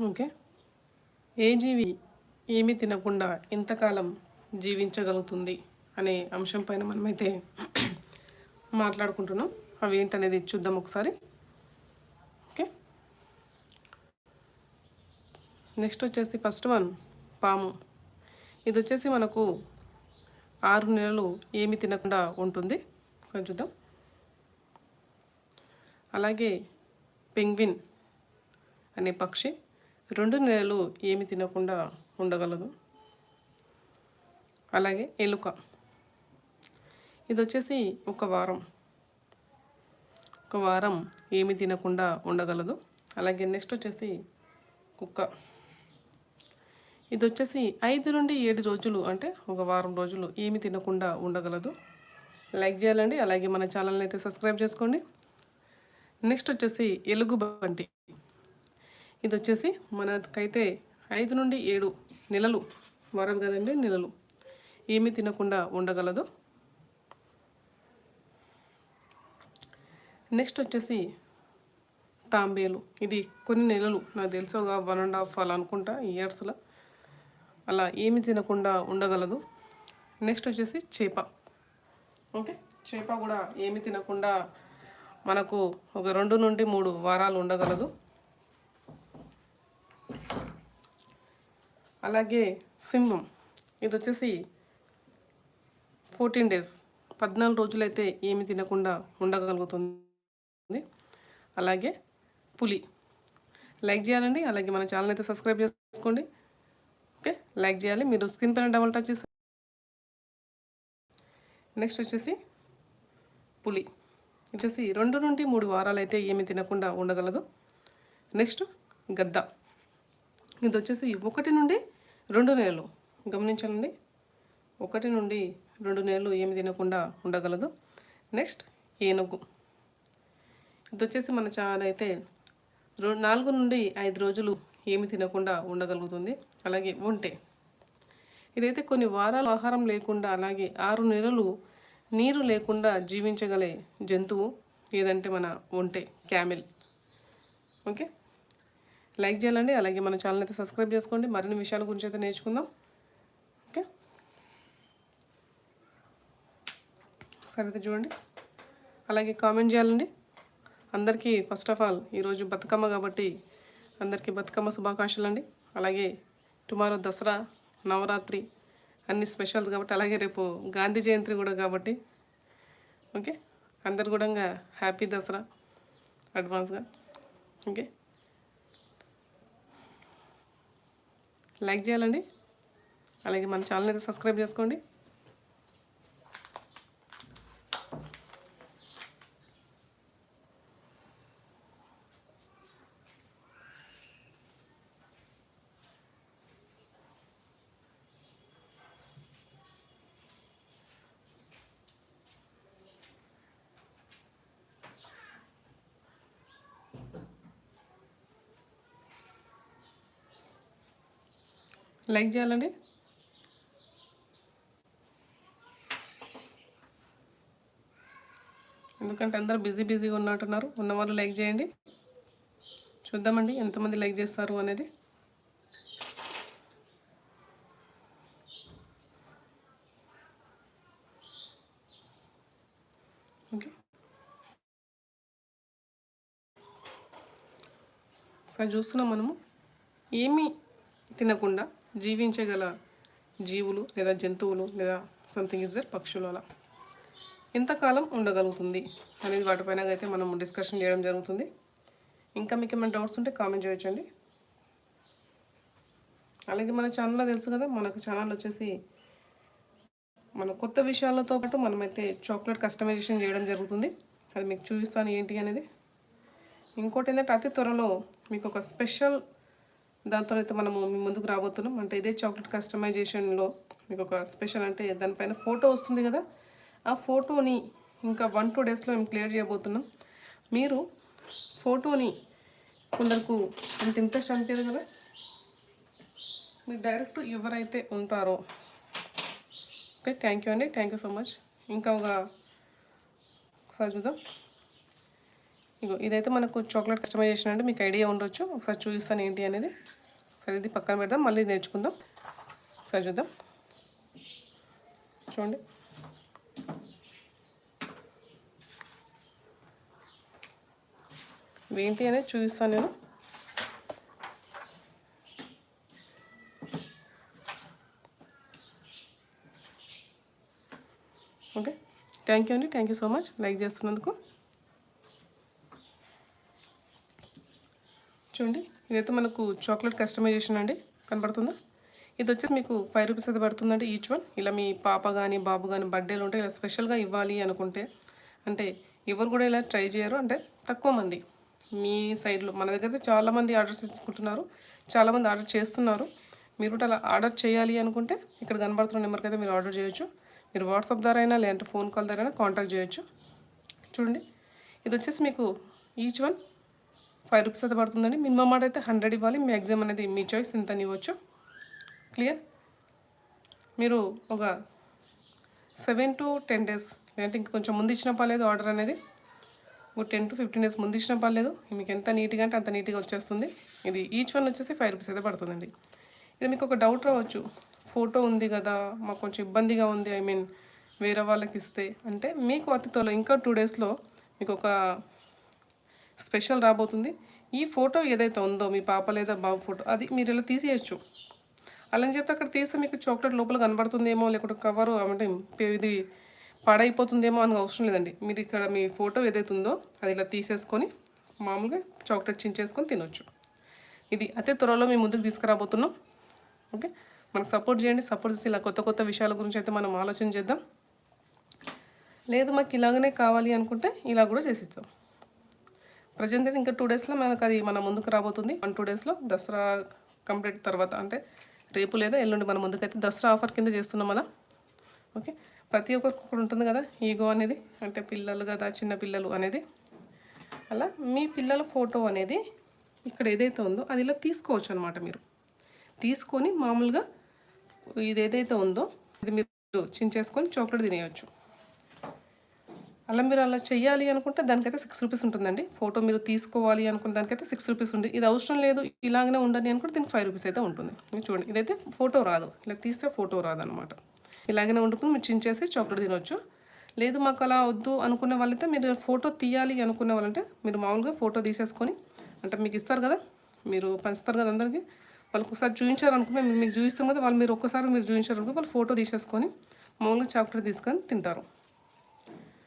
Okay. ఏ జీవి ఏమీ తినకుండా ఇంతకాలం జీవించగలుగుతుంది అనే అంశం పైన మనమైతే మాట్లాడుకుంటున్నాం. అవి ఏంటనేది చూద్దాం ఒకసారి. ఓకే. నెక్స్ట్ వచ్చేసి ఫస్ట్ వన్ పాము. ఇది వచ్చేసి మనకు ఆరు నెలలు ఏమి తినకుండా ఉంటుంది. కొంచెం చూద్దాం. అలాగే పెంగ్విన్ అనే పక్షి. రెండు నెలలు ఏమి తినకుండా ఉండగలదు. అలాగే ఎలుక. ఇది వచ్చేసి ఒక వారం. ఒక వారం ఏమి తినకుండా ఉండగలదు. అలాగే నెక్స్ట్ వచ్చేసి కుక్క. ఇది వచ్చేసి ఐదు నుండి ఏడు రోజులు అంటే ఒక వారం రోజులు ఏమి తినకుండా ఉండగలదు. లైక్ చేయాలండి. అలాగే మన ఛానల్ని అయితే సబ్స్క్రైబ్ చేసుకోండి. నెక్స్ట్ వచ్చేసి ఎలుగు బంటి ఇది వచ్చేసి మనకైతే ఐదు నుండి ఏడు నెలలు. వారం కదండి నెలలు. ఏమీ తినకుండా ఉండగలదు. నెక్స్ట్ వచ్చేసి తాంబేలు. ఇది కొన్ని నెలలు. నాకు తెలుసు ఒక వన్ అండ్ హాఫ్ అలా అనుకుంటా ఇయర్స్లో అలా ఏమి తినకుండా ఉండగలదు. నెక్స్ట్ వచ్చేసి చేప. ఓకే? చేప కూడా ఏమి తినకుండా మనకు ఒక రెండు నుండి మూడు వారాలు ఉండగలదు. అలాగే సింహం. ఇది వచ్చేసి ఫోర్టీన్ డేస్ పద్నాలుగు రోజులైతే ఏమి తినకుండా ఉండగలుగుతుంది. అలాగే పులి. లైక్ చేయాలండి. అలాగే మన ఛానల్ అయితే సబ్స్క్రైబ్ చేసుకోండి. ఓకే? లైక్ చేయాలి. మీరు స్క్రీన్ పైన డబుల్ టచ్ చేసి నెక్స్ట్ వచ్చేసి పులి. వచ్చేసి రెండు నుండి మూడు వారాలు అయితే ఏమి తినకుండా ఉండగలదు. నెక్స్ట్ గద్ద. ఇది వచ్చేసి ఒకటి నుండి రెండు నెలలు. గమనించాలండి. ఒకటి నుండి రెండు నెలలు ఏమి తినకుండా ఉండగలదు. నెక్స్ట్ ఏనుగు. ఇది వచ్చేసి మన ఛానల్ అయితే నాలుగు నుండి ఐదు రోజులు ఏమి తినకుండా ఉండగలుగుతుంది. అలాగే ఒంటె. ఇదైతే కొన్ని వారాలు ఆహారం లేకుండా అలాగే ఆరు నెలలు నీరు లేకుండా జీవించగలే జంతువు. ఏదంటే మన ఒంటె క్యామిల్. ఓకే? లైక్ చేయాలండి. అలాగే మన ఛానల్ అయితే సబ్స్క్రైబ్ చేసుకోండి. మరిన్ని విషయాల గురించి అయితే నేర్చుకుందాం. ఓకే? ఒకసారి అయితే చూడండి. అలాగే కామెంట్ చేయాలండి. అందరికీ ఫస్ట్ ఆఫ్ ఆల్ ఈరోజు బతుకమ్మ కాబట్టి అందరికీ బతుకమ్మ శుభాకాంక్షలు అండి. అలాగే టుమారో దసరా నవరాత్రి అన్ని స్పెషల్స్ కాబట్టి అలాగే రేపు గాంధీ జయంతి కూడా కాబట్టి. ఓకే? అందరు కూడా హ్యాపీ దసరా అడ్వాన్స్గా ఓకే? లైక్ చేయాలండి. అలాగే మన ఛానల్ అయితే సబ్స్క్రైబ్ చేసుకోండి. లైక్ చేయాలండి. ఎందుకంటే అందరు బిజీ బిజీగా ఉన్నట్టున్నారు. ఉన్నవాళ్ళు లైక్ చేయండి. చూద్దామండి ఎంతమంది లైక్ చేస్తారు అనేది. ఓకే. సరే చూస్తున్నాం మనము. ఏమీ తినకుండా జీవించగల జీవులు లేదా జంతువులు లేదా సంథింగ్ ఇస్ దర్ పక్షులు అలా. ఎంతకాలం ఉండగలుగుతుంది అనేది వాటిపైన అయితే మనం డిస్కషన్ చేయడం జరుగుతుంది. ఇంకా మీకు ఏమైనా డౌట్స్ ఉంటే కామెంట్ చేయొచ్చండి. అలాగే మన ఛానల్లో తెలుసు కదా మనకు ఛానల్ వచ్చేసి మన కొత్త విషయాలతో పాటు మనమైతే చాక్లెట్ కస్టమైజేషన్ చేయడం జరుగుతుంది. అది మీకు చూపిస్తాను ఏంటి అనేది. ఇంకోటి ఏంటంటే అతి త్వరలో మీకు ఒక స్పెషల్ దాంతో అయితే మనము మీ ముందుకు రాబోతున్నాం. అంటే ఇదే చాక్లెట్ కస్టమైజేషన్లో మీకు ఒక స్పెషల్ అంటే దానిపైన ఫోటో వస్తుంది కదా? ఆ ఫోటోని ఇంకా వన్ టూ డేస్లో మేము క్లియర్ చేయబోతున్నాం. మీరు ఫోటోని కొందరికి అంత ఇంట్రెస్ట్ అనిపించదు కదా? మీరు డైరెక్ట్ ఎవరైతే ఉంటారో. ఓకే థ్యాంక్ యూ అండి. Thank you so much. ఇంకా ఒక ఒకసారి చూద్దాం. ఇగో ఇదైతే మనకు చాక్లెట్ కస్టమైజేషన్ అంటే మీకు ఐడియా ఉండొచ్చు. ఒకసారి చూపిస్తాను ఏంటి అనేది. సరే ఇది పక్కన పెడదాం. మళ్ళీ నేర్చుకుందాం. సరే చూద్దాం. చూడండి. ఏంటి అనేది చూపిస్తాను నేను. ఓకే. థ్యాంక్ యూ అండి. Thank you so much like చేస్తున్నందుకు. చూడండి. ఇదైతే మనకు చాక్లెట్ కస్టమైజేషన్ అండి. కనబడుతుందా? ఇది వచ్చేసి మీకు ఫైవ్ రూపీస్ అయితే పడుతుందండి ఈచ్ వన్ ఇలా మీ పాప కానీ బాబు కానీ బర్త్డేలు ఉంటే ఇలా స్పెషల్గా ఇవ్వాలి అనుకుంటే అంటే ఎవరు కూడా ఇలా ట్రై చేయరు. అంటే తక్కువ మంది. మీ సైడ్లో మన దగ్గర అయితే చాలామంది ఆర్డర్స్ తీసుకుంటున్నారు. చాలామంది ఆర్డర్ చేస్తున్నారు. మీరు కూడా అలా ఆర్డర్ చేయాలి అనుకుంటే ఇక్కడ కనబడుతున్న నెంబర్కి అయితే మీరు ఆర్డర్ చేయొచ్చు. మీరు వాట్సాప్ ద్వారా అయినా లేదంటే ఫోన్ కాల్ ద్వారా అయినా కాంటాక్ట్ చేయొచ్చు. చూడండి. ఇది వచ్చేసి మీకు ఈచ్ వన్ ఫైవ్ రూపీస్ అయితే పడుతుందండి. మినిమం మాట అయితే హండ్రెడ్ ఇవ్వాలి. మ్యాక్సిమం అనేది మీ చాయిస్ ఇంత ఇవ్వచ్చు. క్లియర్ మీరు ఒక సెవెన్ టు టెన్ డేస్ లేదంటే ఇంక కొంచెం ముందు ఇచ్చిన పర్లేదు ఆర్డర్ అనేది. ఒక టెన్ టు ఫిఫ్టీన్ డేస్ ముందు ఇచ్చిన పర్లేదు. మీకు ఎంత నీట్గా అంటే అంత నీట్గా వచ్చేస్తుంది. ఇది ఈచ్ వన్ వచ్చేసి ఫైవ్ రూపీస్ అయితే పడుతుందండి. ఇది మీకు ఒక డౌట్ రావచ్చు. ఫోటో ఉంది కదా మాకు కొంచెం ఇబ్బందిగా ఉంది ఐ మీన్ వేరే వాళ్ళకి ఇస్తే. అంటే మీకు అతి త్వరలో ఇంకా టూ డేస్లో మీకు ఒక స్పెషల్ రాబోతుంది. ఈ ఫోటో ఏదైతే ఉందో మీ పాప లేదా బాబు ఫోటో అది మీరు ఇలా తీసేయచ్చు. అలా అని చెప్తే అక్కడ తీస్తే మీకు చాక్లెట్ లోపల కనబడుతుందేమో లేకుంటే కవరు అంటే ఇది పాడైపోతుందేమో అని అవసరం లేదండి. మీరు ఇక్కడ మీ ఫోటో ఏదైతే ఉందో అది ఇలా తీసేసుకొని మామూలుగా చాక్లెట్ చించేసుకొని తినొచ్చు. ఇది అతి త్వరలో మేము ముందుకు తీసుకురాబోతున్నాం. ఓకే? మనకు సపోర్ట్ చేయండి. సపోర్ట్ చేసి ఇలా కొత్త కొత్త విషయాల గురించి అయితే మనం ఆలోచన చేద్దాం. లేదు మాకు ఇలాగనే కావాలి అనుకుంటే ఇలా కూడా చేసిద్దాం ప్రజెంట్ అయితే ఇంకా టూ డేస్లో మనకు అది మన ముందుకు రాబోతుంది. వన్ టూ డేస్లో దసరా కంప్లీట్ తర్వాత అంటే రేపు లేదా ఎల్లుండి మన ముందుకైతే దసరా ఆఫర్ కింద చేస్తున్నాం అలా. ఓకే? ప్రతి ఒక్కరికి ఒకటి ఉంటుంది కదా ఈగో అనేది అంటే పిల్లలు కదా చిన్న పిల్లలు అనేది. అలా మీ పిల్లల ఫోటో అనేది ఇక్కడ ఏదైతే ఉందో అది ఇలా తీసుకోవచ్చు అనమాట మీరు. తీసుకొని మామూలుగా ఇది ఏదైతే ఉందో ఇది మీరు చించేసుకొని చాక్లెట్ తినేయచ్చు. అలా మీరు అలా చేయాలి అనుకుంటే దానికైతే సిక్స్ రూపీస్ ఉంటుందండి. ఫోటో మీరు తీసుకోవాలి అనుకున్న దానికైతే సిక్స్ రూపీస్ ఉంది. ఇది అవసరం లేదు ఇలాగనే ఉండని అనుకుంటే దీనికి ఫైవ్ రూపీస్ అయితే ఉంటుంది. చూడండి. ఇదైతే ఫోటో రాదు. ఇలా తీస్తే ఫోటో రాదనమాట. ఇలాగనే ఉంటుంది మీరు చించేసి చాక్లెట్ తినవచ్చు లేదు మాకు అలా వద్దు అనుకునే వాళ్ళైతే మీరు ఫోటో తీయాలి అనుకునే వాళ్ళంటే మీరు మామూలుగా ఫోటో తీసేసుకొని అంటే మీకు ఇస్తారు కదా మీరు పంచుతారు కదా అందరికీ వాళ్ళకి ఒకసారి చూపించారు మేము మీకు చూపిస్తాం కదా వాళ్ళు మీరు ఒక్కసారి మీరు చూపించారు అనుకో వాళ్ళు ఫోటో తీసేసుకొని మామూలుగా చాక్లెట్ తీసుకొని తింటారు.